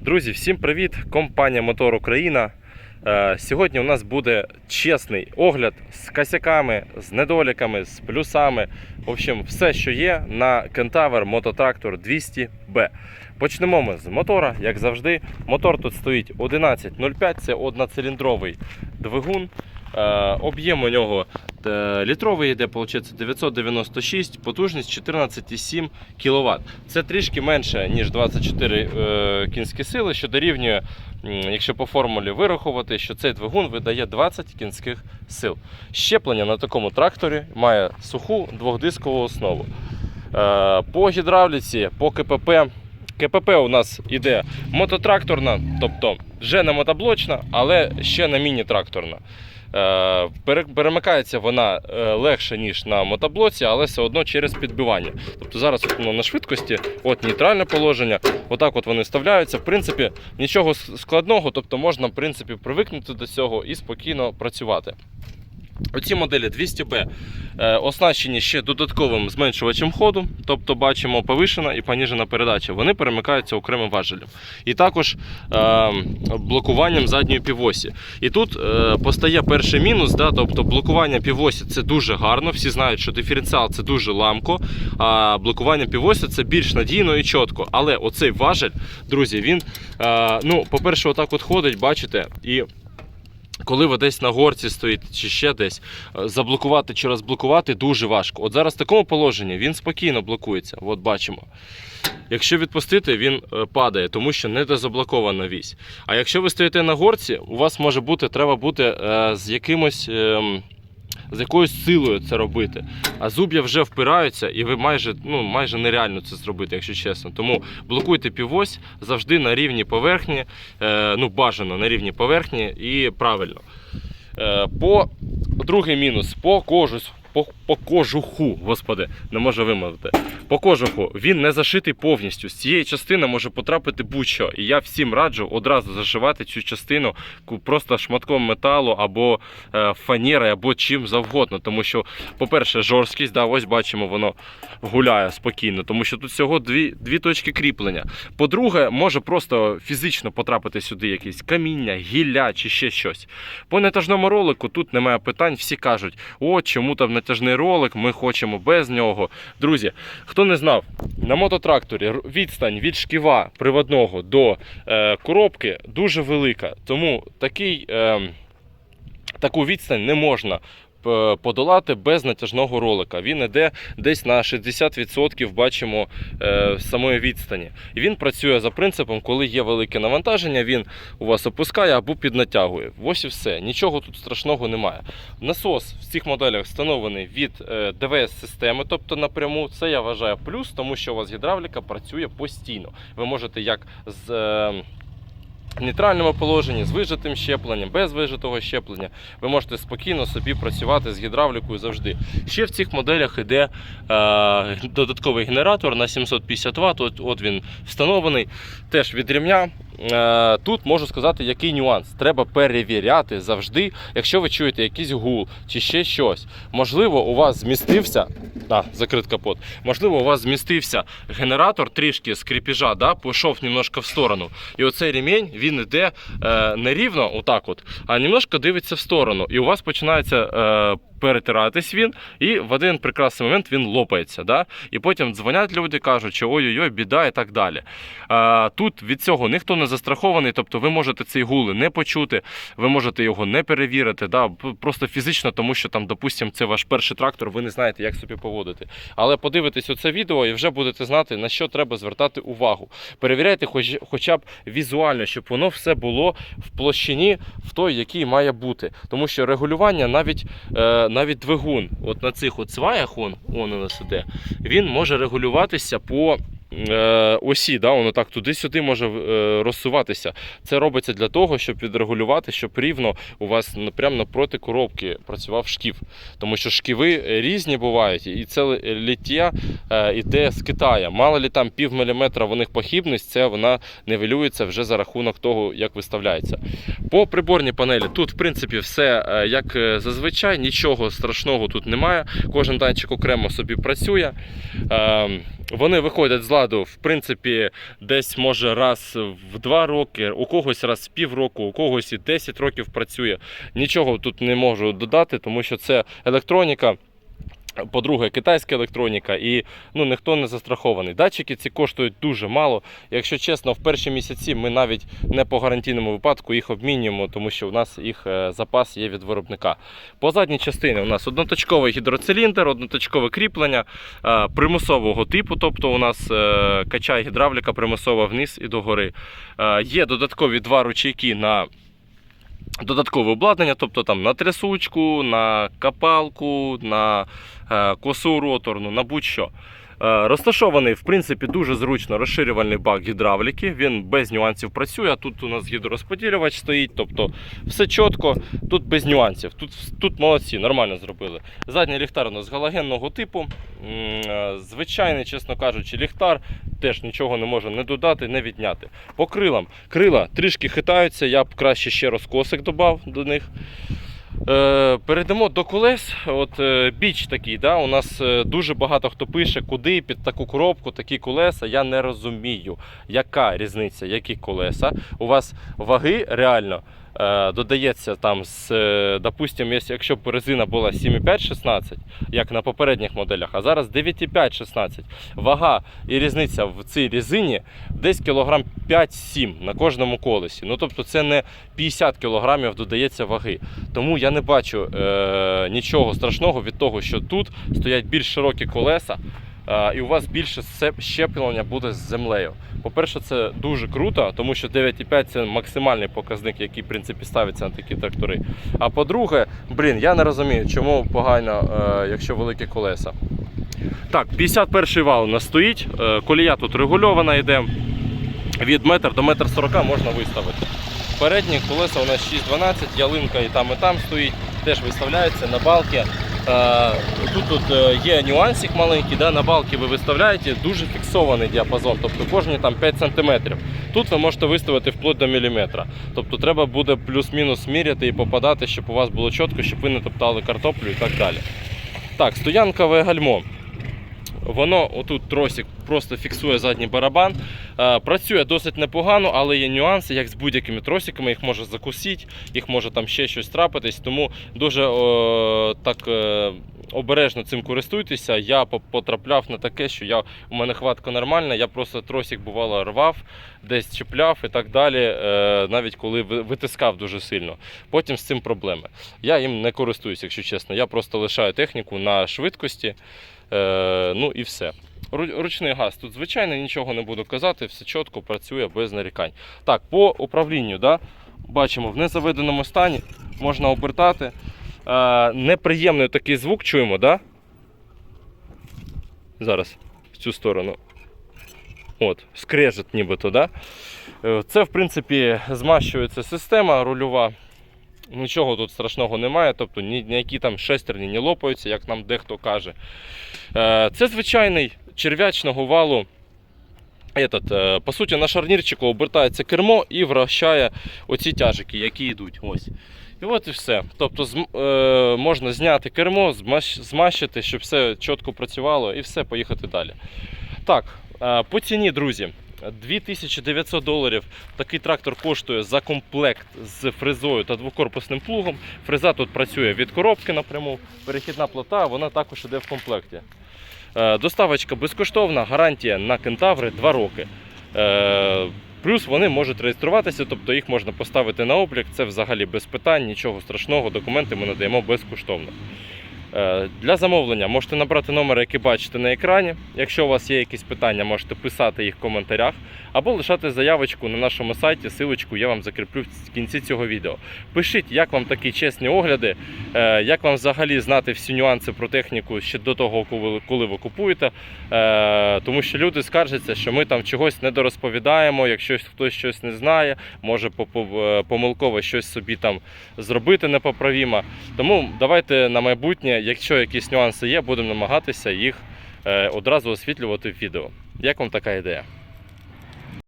Друзі, всім привіт! Компанія Мотор Україна. Е, Сьогодні у нас буде чесний огляд з косяками, з недоліками, з плюсами. В общем, все, що є на Кентавер Мототрактор 200B. Почнемо ми з мотора, як завжди. Мотор тут стоїть 11.05, це одноциліндровий двигун. Е, Об'єм у нього е, літровий йде, виходить 996, потужність 14,7 кВт. Це трішки менше, ніж 24 е, кінські сили, що дорівнює, якщо по формулі вирахувати, що цей двигун видає 20 кінських сил. Щеплення на такому тракторі має суху двохдискову основу. По гідравліці, по КПП. КПП у нас іде мототракторна, тобто вже не мотоблочна, але ще не міні-тракторна. Е, пере- Перемикається вона е, легше, ніж на мотоблоці, але все одно через підбивання. Тобто зараз воно на швидкості, от нейтральне положення, отак от вони вставляються. В принципі, нічого складного, тобто можна в принципі привикнути до цього і спокійно працювати. Оці моделі 200B е, оснащені ще додатковим зменшувачем ходу, тобто бачимо повишена і поніжена передача. Вони перемикаються окремим важелем. І також е, блокуванням задньої півосі. І тут е, постає перший мінус, да, тобто блокування півосі це дуже гарно. Всі знають, що диференціал це дуже ламко, а блокування півосі це більш надійно і чітко. Але оцей важель, друзі, він, е, ну, по-перше, отак от ходить, бачите, і коли ви десь на горці стоїте чи ще десь, е, заблокувати чи розблокувати дуже важко. От зараз в такому положенні він спокійно блокується. От бачимо. Якщо відпустити, він е, падає, тому що не дезаблокована вісь. А якщо ви стоїте на горці, у вас може бути, треба бути е, з якимось. З якоюсь силою це робити. А зуб'я вже впираються, і ви майже, ну, майже нереально це зробити, якщо чесно. Тому блокуйте півось завжди на рівні поверхні, е, ну бажано на рівні поверхні і правильно. Е, по другий мінус по кожусь. По, по кожуху, господи, не можу вимовити. По кожуху він не зашитий повністю. З цієї частини може потрапити будь-що. І я всім раджу одразу зашивати цю частину просто шматком металу або е, фанери, або чим завгодно. Тому що, по-перше, жорсткість, да, ось бачимо, воно гуляє спокійно, тому що тут всього дві, дві точки кріплення. По-друге, може просто фізично потрапити сюди якесь каміння, гілля чи ще щось. По натяжному ролику тут немає питань. Всі кажуть, о, чому там натяжний ролик, ми хочемо без нього. Друзі, хто не знав, на мототракторі відстань від шківа приводного до е, коробки дуже велика. Тому такий, е, таку відстань не можна. П- Подолати без натяжного ролика. Він іде десь на 60% бачимо е, самої відстані. І він працює за принципом, коли є велике навантаження, він у вас опускає або піднатягує. Ось і все. Нічого тут страшного немає. Насос в цих моделях встановлений від е, ДВС-системи, тобто напряму. Це я вважаю плюс, тому що у вас гідравліка працює постійно. Ви можете як з. В нейтральному положенні з вижатим щепленням, без вижатого щеплення, ви можете спокійно собі працювати з гідравлікою завжди. Ще в цих моделях йде е, додатковий генератор на 750 Вт. От, от він встановлений теж від рівня. Е, тут можу сказати, який нюанс. Треба перевіряти завжди, якщо ви чуєте якийсь гул чи ще щось. Можливо, у вас змістився. А, закрит капот. Можливо, у вас змістився генератор трішки з кріпіжа, да, пішов немножко в сторону. І оцей ремінь він йде е, не рівно, отак от, а немножко дивиться в сторону. І у вас починається е, перетиратись він, і в один прекрасний момент він лопається. Да? І потім дзвонять люди, кажуть, що ой-ой-ой, біда і так далі. Е, тут від цього ніхто не застрахований, тобто ви можете цей гул не почути, ви можете його не перевірити, да? просто фізично, тому що там, допустимо, це ваш перший трактор, ви не знаєте, як собі поводити. Але подивитесь оце відео і вже будете знати, на що треба звертати увагу. Перевіряйте хоч, хоча б візуально, щоб воно все було в площині в той, який має бути. Тому що регулювання навіть, е, навіть двигун, от на цих от сваях, он, он у нас іде, він може регулюватися по. Е, Осі, да, воно так туди-сюди може е, розсуватися. Це робиться для того, щоб відрегулювати, щоб рівно у вас прямо напроти коробки працював шків. Тому що шківи різні бувають, і це ліття е, іде з Китаю. Мало лі там пів міліметра в них похибність, це вона нивелюється вже за рахунок того, як виставляється. По приборній панелі тут, в принципі, все е, як е, зазвичай, нічого страшного тут немає. Кожен датчик окремо собі працює. Вони виходять з ладу, в принципі, десь може раз в два роки, у когось раз в півроку, у когось і 10 років працює. Нічого тут не можу додати, тому що це електроніка. По-друге, китайська електроніка, і ну ніхто не застрахований. Датчики ці коштують дуже мало. Якщо чесно, в перші місяці ми навіть не по гарантійному випадку їх обмінюємо, тому що у нас їх е, запас є від виробника. По задній частині у нас одноточковий гідроциліндр, одноточкове кріплення е, примусового типу, тобто у нас е, качає гідравліка примусова вниз і догори. Є додаткові два ручейки на додаткове обладнання, тобто там на трясучку, на капалку, на е, косу роторну, на будь-що. Е, Розташований, в принципі, дуже зручно розширювальний бак гідравліки. Він без нюансів працює. Тут у нас гідророзподілювач стоїть, тобто все чітко, тут без нюансів. Тут, тут молодці, нормально зробили. Задній ліхтар у нас галогенного типу. Е, Звичайний, чесно кажучи, ліхтар теж нічого не може не додати, не відняти. По крилам. Крила трішки хитаються, я б краще ще розкосик додав до них. Е, перейдемо до колес. От е, біч такий, да? у нас е, дуже багато хто пише, куди під таку коробку, такі колеса. Я не розумію, яка різниця, які колеса. У вас ваги реально додається там з, е, допустим, якщо б резина була 7,5-16, як на попередніх моделях, а зараз 9,5-16. Вага і різниця в цій резині десь кілограм 5-7 на кожному колесі. Ну тобто це не 50 кілограмів додається ваги. Тому я не бачу е, нічого страшного від того, що тут стоять більш широкі колеса. І у вас більше щеплення буде з землею. По-перше, це дуже круто, тому що 9,5 це максимальний показник, який в принципі ставиться на такі трактори. А по-друге, блін, я не розумію, чому погано, е, якщо великі колеса. Так, 51 вал у нас стоїть, е, колія тут регульована йде. Від метр до метр 40 можна виставити. Передні колеса у нас 6,12, ялинка і там, і там стоїть, теж виставляється на балки. Е, Тут, тут е, є нюансик маленький, да, на балки ви виставляєте дуже фіксований діапазон, тобто кожні там 5 см. Тут ви можете виставити вплоть до міліметра. Тобто треба буде плюс-мінус міряти і попадати, щоб у вас було чітко, щоб ви не топтали картоплю і так далі. Так, стоянкове гальмо. Воно отут тросик просто фіксує задній барабан. Е, Працює досить непогано, але є нюанси, як з будь-якими тросиками, їх може закусити, їх може там ще щось трапитись. Тому дуже о, так е, обережно цим користуйтеся. Я потрапляв на таке, що я, у мене хватка нормальна, я просто тросик бувало рвав, десь чіпляв і так далі, е, навіть коли витискав дуже сильно. Потім з цим проблеми. Я їм не користуюсь, якщо чесно. Я просто лишаю техніку на швидкості. Ну і все. Ру- Ручний газ. Тут, звичайно, нічого не буду казати, все чітко працює без нарікань. Так, по управлінню, да, бачимо, в незаведеному стані можна обертати. Е, неприємний такий звук чуємо, да? Зараз в цю сторону. От, скрежет нібито, да? Е, Це, в принципі, змащується система рульова. Нічого тут страшного немає, тобто ні- ніякі там шестерні не лопаються, як нам дехто каже. Е, Це звичайний черв'ячного валу. Этот, е, по суті, на шарнірчику обертається кермо і вращає оці тяжики, які йдуть. Ось. І от і все. Тобто е, можна зняти кермо, змащити, щоб все чітко працювало і все, поїхати далі. Так, е, по ціні, друзі. 2900 доларів такий трактор коштує за комплект з фрезою та двокорпусним плугом. Фреза тут працює від коробки напряму. Перехідна плита, вона також іде в комплекті. Е, Доставочка безкоштовна, гарантія на кентаври 2 роки. Е, Плюс вони можуть реєструватися, тобто їх можна поставити на облік. Це взагалі без питань, нічого страшного. Документи ми надаємо безкоштовно. Е, Для замовлення можете набрати номер, який бачите на екрані. Якщо у вас є якісь питання, можете писати їх в коментарях або лишати заявочку на нашому сайті. Силочку я вам закріплю в кінці цього відео. Пишіть, як вам такі чесні огляди, е, як вам взагалі знати всі нюанси про техніку ще до того, коли- ви купуєте. Е, Тому що люди скаржаться, що ми там чогось недорозповідаємо, якщо хтось щось не знає, може по- по- помилково щось собі там зробити непоправімо. Тому давайте на майбутнє, якщо якісь нюанси є, будемо намагатися їх е, одразу освітлювати в відео. Як вам така ідея?